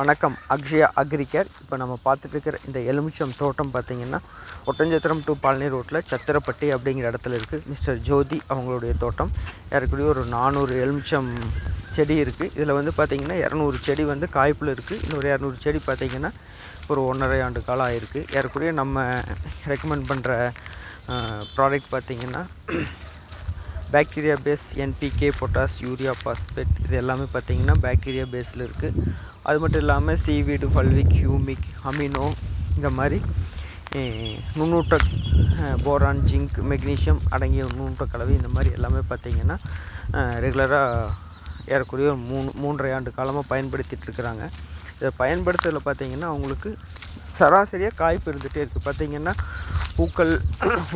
வணக்கம். அக்ஷயா அக்ரிகேர். இப்போ நம்ம பார்த்துட்ருக்கிற இந்த எலுமிச்சம் தோட்டம் பார்த்தீங்கன்னா ஒட்டஞ்சத்திரம் டு பழனி ரோட்டில் சத்திரப்பட்டி அப்படிங்கிற இடத்துல இருக்குது மிஸ்டர் ஜோதி அவங்களுடைய தோட்டம். ஏறக்குறைய ஒரு நானூறு எலுமிச்சம் செடி இருக்குது இதில் வந்து பார்த்திங்கன்னா இரநூறு செடி வந்து காய்ப்பில் இருக்குது இன்னொரு இரநூறு செடி பார்த்திங்கன்னா ஒரு ஒன்றரை ஆண்டு காலம் ஆயிருக்கு. ஏறக்குறைய நம்ம ரெக்கமெண்ட் பண்ணுற ப்ராடக்ட் பார்த்திங்கன்னா bacteria base NPK potash urea phosphate இது எல்லாமே பார்த்திங்கன்னா பேக்டீரியா பேஸில் இருக்குது அது மட்டும் இல்லாமல் சீவீடு ஃபல்விக் ஹியூமிக் அமினோ இந்த மாதிரி நுண்ணூட்ட போரான் ஜிங்க் மெக்னீஷியம் அடங்கிய நுண்ணூட்ட கலவை இந்த மாதிரி எல்லாமே பார்த்திங்கன்னா ரெகுலராக ஏறக்குறைய மூணு மூன்றரை ஆண்டு காலமாக பயன்படுத்திகிட்ருக்குறாங்க இதை பயன்படுத்துறதில் பார்த்திங்கன்னா அவங்களுக்கு சராசரியாக காய்ப்பு இருந்துகிட்டே இருக்குது பார்த்திங்கன்னா பூக்கள்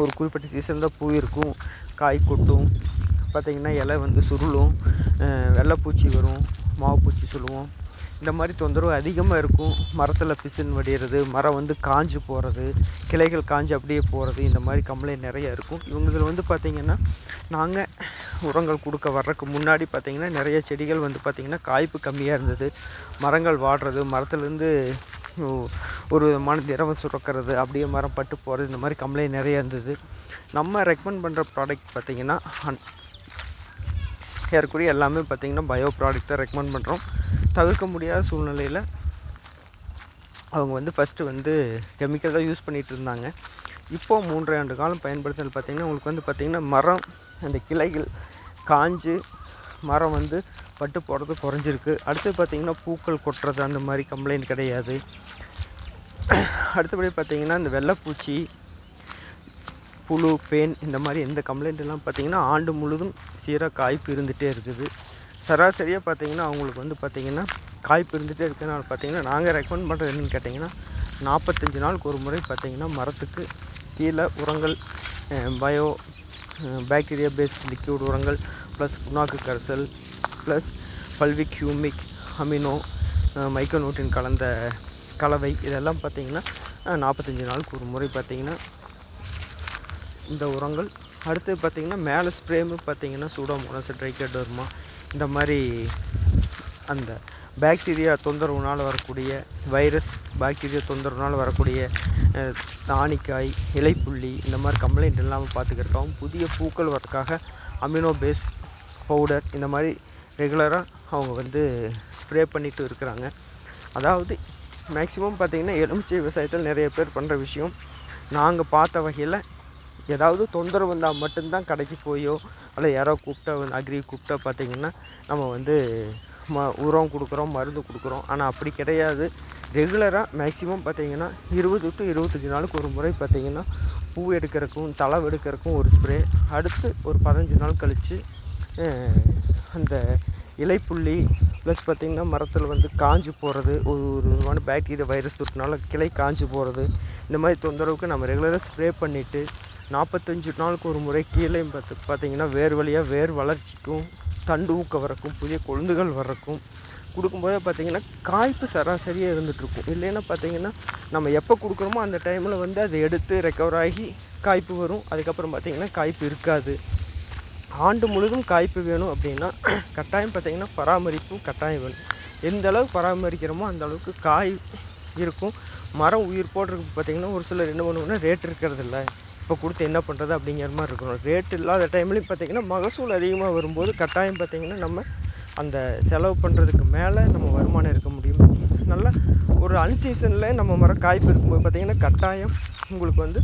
ஒரு குறிப்பிட்ட சீசன் தான் பூ இருக்கும். காய் கொட்டும். பார்த்திங்கன்னா இலை வந்து சுருளும். வெள்ளைப்பூச்சி வரும். மாவுப்பூச்சி சொல்லுவோம். இந்த மாதிரி தொந்தரவு அதிகமாக இருக்கும். மரத்தில் பிசின் வடிகிறது மரம் வந்து காஞ்சு போகிறது கிளைகள் காஞ்சு அப்படியே போகிறது இந்த மாதிரி கம்ப்ளைண்ட் நிறைய இருக்கும். இவங்க வந்து பார்த்திங்கன்னா நாங்கள் உரங்கள் கொடுக்க வர்றதுக்கு முன்னாடி பார்த்திங்கன்னா நிறைய செடிகள் வந்து பார்த்திங்கன்னா காய்ப்பு கம்மியாக இருந்தது. மரங்கள் வாடுறது மரத்துலேருந்து ஒரு விதமான திரவம் சுரக்கிறது அப்படியே மரம் பட்டு போகிறது இந்த மாதிரி கம்ப்ளைண்ட் நிறைய இருந்தது. நம்ம ரெக்கமெண்ட் பண்ணுற ப்ராடக்ட் பார்த்திங்கன்னா ஏறக்குறைய எல்லாமே பார்த்திங்கன்னா பயோ ப்ராடக்ட் தான் ரெக்கமெண்ட் பண்ணுறோம் தவிர்க்க முடியாத சூழ்நிலையில் அவங்க வந்து ஃபஸ்ட்டு வந்து கெமிக்கல் தான் யூஸ் பண்ணிகிட்டு இருந்தாங்க. இப்போது மூன்றரை ஆண்டு காலம் பயன்படுத்துறது பார்த்திங்கன்னா உங்களுக்கு வந்து பார்த்திங்கன்னா மரம் அந்த கிளைகள் காஞ்சு மரம் வந்து பட்டு போடுறது குறைஞ்சிருக்கு. அடுத்து பார்த்திங்கன்னா பூக்கள் கொட்டுறது அந்த மாதிரி கம்ப்ளைண்ட் கிடையாது. அடுத்தபடி பார்த்திங்கன்னா இந்த வெள்ளைப்பூச்சி புழு பேன் இந்த மாதிரி எந்த கம்ப்ளைண்ட்லாம் பார்த்திங்கன்னா ஆண்டு முழுதும் சீராக காய்ப்பு இருந்துகிட்டே இருக்குது. சராசரியாக பார்த்திங்கன்னா அவங்களுக்கு வந்து பார்த்திங்கன்னா காய்ப்பு இருந்துகிட்டே இருக்கிறனால பார்த்தீங்கன்னா நாங்கள் ரெக்கமெண்ட் பண்ணுறது என்னென்னு கேட்டிங்கன்னா நாற்பத்தஞ்சு நாளுக்கு ஒரு முறை பார்த்திங்கன்னா மரத்துக்கு கீழே உரங்கள் பயோ பாக்டீரியா பேஸ் லிக்யூட் உரங்கள் ப்ளஸ் புண்ணாக்கு கரைசல் plus fulvic humic amino micronutrient கலந்த கலவை இதெல்லாம் பார்த்திங்கன்னா நாற்பத்தஞ்சு நாளுக்கு ஒரு முறை பார்த்திங்கன்னா இந்த உரங்கள். அடுத்து பார்த்திங்கன்னா மேலே ஸ்ப்ரேமு பார்த்திங்கன்னா சூடோமோனஸ் வருமா இந்த மாதிரி அந்த பாக்டீரியா தொந்தரவுனால் வரக்கூடிய வைரஸ் பாக்டீரியா தொந்தரவுனால் வரக்கூடிய தானிக்காய் இலைப்புள்ளி இந்த மாதிரி கம்ப்ளைண்ட் இல்லாமல் பார்த்துக்கிட்டோம் புதிய பூக்கள் வரதுக்காக அமினோ பேஸ் பவுடர் இந்த மாதிரி ரெகுலராக அவங்க வந்து ஸ்ப்ரே பண்ணிட்டு இருக்கிறாங்க. அதாவது மேக்ஸிமம் பார்த்திங்கன்னா எலுமிச்சை விவசாயத்தில் நிறைய பேர் பண்ணுற விஷயம். நாங்கள் பார்த்த வகையில் ஏதாவது தொந்தரவு வந்தால் மட்டும்தான் கடைக்கு போயோ அல்ல யாரோ கூப்பிட்டா வந்து அக்ரி கூப்பிட்டா பார்த்திங்கன்னா நம்ம வந்து ம உரம் கொடுக்குறோம் மருந்து கொடுக்குறோம். ஆனால் அப்படி கிடையாது. ரெகுலராக மேக்ஸிமம் பார்த்திங்கன்னா இருபது டு இருபத்தஞ்சி நாளுக்கு ஒரு முறை பார்த்திங்கன்னா பூ எடுக்கிறக்கும் தலை எடுக்கிறக்கும் ஒரு ஸ்ப்ரே அடுத்து ஒரு பதினஞ்சு நாள் கழித்து அந்த இலைப்புள்ளி ப்ளஸ் பார்த்திங்கன்னா மரத்தில் வந்து காஞ்சு போகிறது ஒரு ஒரு விதமான பேக்டீரியா வைரஸ் தொட்டுனால கிளை காஞ்சு போகிறது இந்த மாதிரி தொந்தரவுக்கு நம்ம ரெகுலராக ஸ்ப்ரே பண்ணிவிட்டு நாற்பத்தஞ்சு நாளுக்கு ஒரு முறை கீழே பார்த்து பார்த்தீங்கன்னா வேர் வழியாக வேர் வளர்ச்சிக்கும் தண்டு ஊக்க வரக்கும் புதிய கொழுந்துகள் வரக்கும் கொடுக்கும்போதே பார்த்திங்கன்னா காய்ப்பு சராசரியாக இருந்துகிட்ருக்கும் இல்லைன்னா பார்த்திங்கன்னா நம்ம எப்போ கொடுக்குறோமோ அந்த டைமில் வந்து அதை எடுத்து ரெக்கவர் ஆகி காய்ப்பு வரும். அதுக்கப்புறம் பார்த்திங்கன்னா காய்ப்பு இருக்காது. ஆண்டு முழுதும் காய்ப்பு வேணும் அப்படின்னா கட்டாயம் பார்த்திங்கன்னா பராமரிப்பும் கட்டாயம் வேணும். எந்த அளவுக்கு பராமரிக்கிறோமோ அந்த அளவுக்கு காய் இருக்கும். மரம் உயிர் போடுறதுக்கு பார்த்திங்கன்னா ஒரு சிலர் என்ன பண்ணுவோம்னா ரேட் இருக்கிறதில்ல. இப்போ கொடுத்து என்ன பண்ணுறது அப்படிங்கிற மாதிரி இருக்கணும். ரேட் இல்லாத டைம்லேயும் பார்த்திங்கன்னா மகசூல் அதிகமாக வரும்போது கட்டாயம் பார்த்திங்கன்னா நம்ம அந்த செலவு பண்ணுறதுக்கு மேலே நம்ம வருமானம் இருக்க முடியும். நல்ல ஒரு அன்சீசனில் நம்ம மரம் காய்ப்பு இருக்கும்போது பார்த்திங்கன்னா கட்டாயம் உங்களுக்கு வந்து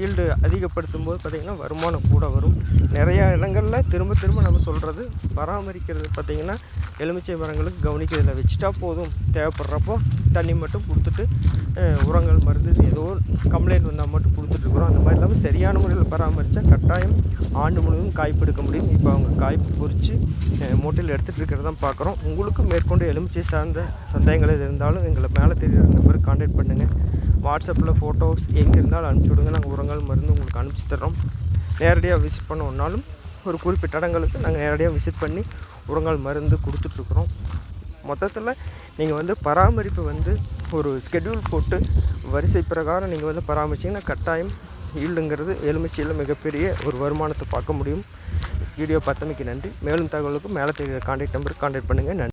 ஈல்டு அதிகப்படுத்தும் போது பார்த்திங்கன்னா வருமானம் கூட வரும். நிறையா இடங்களில் திரும்ப திரும்ப நம்ம சொல்கிறது பராமரிக்கிறது பார்த்திங்கன்னா எலுமிச்சை மரங்களுக்கு கவனிக்கிறதில்ல வச்சுட்டா போதும். தேவைப்படுறப்போ தண்ணி மட்டும் கொடுத்துட்டு உரங்கள் மருந்து ஏதோ கம்ப்ளைண்ட் வந்தால் மட்டும் கொடுத்துட்ருக்குறோம் அந்த மாதிரி இல்லாமல் சரியான முறையில் பராமரித்தா கட்டாயம் ஆண்டு முழுவதும் காய்ப்பு எடுக்க முடியும். இப்போ அவங்க காய்ப்பு பொறித்து மூட்டையில் எடுத்துகிட்டு இருக்கிறதான் பார்க்குறோம். உங்களுக்கு மேற்கொண்டு எலுமிச்சை சார்ந்த சந்தேகங்கள் எது இருந்தாலும் எங்களை மேலே தெரியுற நம்பருக்கு கான்டாக்ட் பண்ணுங்கள் வாட்ஸ்அப்பில் ஃபோட்டோஸ் எங்கே இருந்தாலும் அனுப்பிச்சி விடுங்க. நாங்கள் உரங்கள் மருந்து உங்களுக்கு அனுப்பிச்சி தர்றோம். நேரடியாக விசிட் பண்ணோன்னாலும் ஒரு குறிப்பிட்ட இடங்களுக்கு நாங்கள் நேரடியாக விசிட் பண்ணி உரங்கள் மருந்து கொடுத்துட்ருக்குறோம். மொத்தத்தில் நீங்கள் வந்து பராமரிப்பு வந்து ஒரு ஸ்கெடியூல் போட்டு வரிசை பிரகாரம் நீங்கள் வந்து பராமரிச்சிங்கன்னா கட்டாயம் ஈல்டுங்கிறது எலுமிச்சையில் மிகப்பெரிய ஒரு வருமானத்தை பார்க்க முடியும். வீடியோ பார்த்தமைக்கு நன்றி. மேலும் தகவலுக்கு மேலே தெரிகிற கான்டாக்ட் நம்பருக்கு கான்டாக்ட் பண்ணுங்கள் நன்றி.